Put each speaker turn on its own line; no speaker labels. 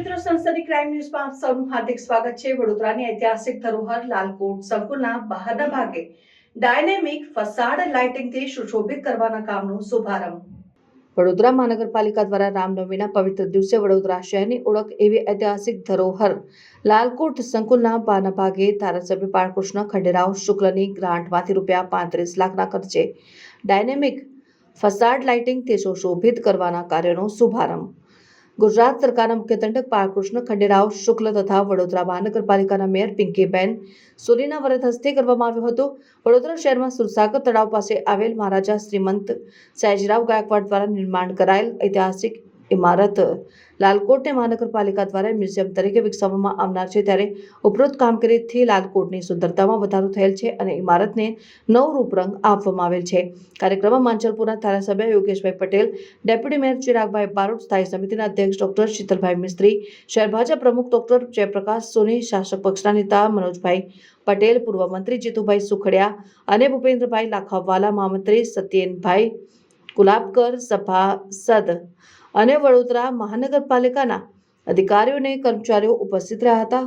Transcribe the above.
સનસની crime ન્યૂઝમાં આપ સૌનું હાર્દિક સ્વાગત છે. વડોદરાની ઐતિહાસિક ધરોહર લાલકોટ સંકુલના બહારના ભાગે ડાયનેમિક ફસાડ લાઇટિંગથી સુશોભિત કરવાના કામનો શુભારંભ. વડોદરા મહાનગરપાલિકા દ્વારા રામનવમીના પવિત્ર દિવસે વડોદરા શહેરની ઓળખ એવી ઐતિહાસિક ધરોહર લાલકોટ સંકુલના બાના ભાગે ધારાસભ્ય બાળકૃષ્ણ ખંડેરાવ શુક્લની ગ્રાન્ટમાંથી રૂપિયા પાંત્રીસ લાખના ખર્ચે ડાયનેમિક ફસાડ લાઇટિંગથી સુશોભિત કરવાના કાર્યનો શુભારંભ. ગુજરાત સરકારના મુખ્ય દંડક બાળકૃષ્ણ ખંડેરાવ, શુક્લ તથા વડોદરા મહાનગરપાલિકાના મેયર પિંકીબેન સુરીના વરદ હસ્તે કરવામાં આવ્યો હતો. વડોદરા શહેરમાં સુરસાગર તળાવ પાસે આવેલ મહારાજા શ્રીમંત સયાજીરાવ ગાયકવાડ દ્વારા નિર્માણ કરાયેલ ઐતિહાસિક ઇમારત લાલકોટને મહાનગરપાલિકા દ્વારા મ્યુઝિયમ તરીકે વિકસાવવામાં આવનાર છે ત્યારે ઉપરોક્ત કામગીરીથી લાલકોટની સુંદરતામાં વધારો થયેલ છે અને ઇમારતને નવ રૂપરંગ આપવામાં આવેલ છે. કાર્યક્રમમાં માંચલપુરના ધારાસભ્ય યોગેશભાઈ પટેલ, ડેપ્યુટી મેયર ચિરાગભાઈ બારોટ, સ્થાયી સમિતિના અધ્યક્ષ ડોક્ટર શીતલભાઈ મિસ્ત્રી, શહેર ભાજપ પ્રમુખ ડોક્ટર જયપ્રકાશ સોની, શાસક પક્ષના નેતા મનોજભાઈ પટેલ, પૂર્વ મંત્રી જીતુભાઈ સુખડિયા અને ભૂપેન્દ્રભાઈ લાખાવાલા, મહામંત્રી સત્યેનભાઈ ગુલાબકર સભાસદ અને વડોદરા મહાનગરપાલિકાના અધિકારીઓને કર્મચારીઓ ઉપસ્થિત રહ્યા હતા.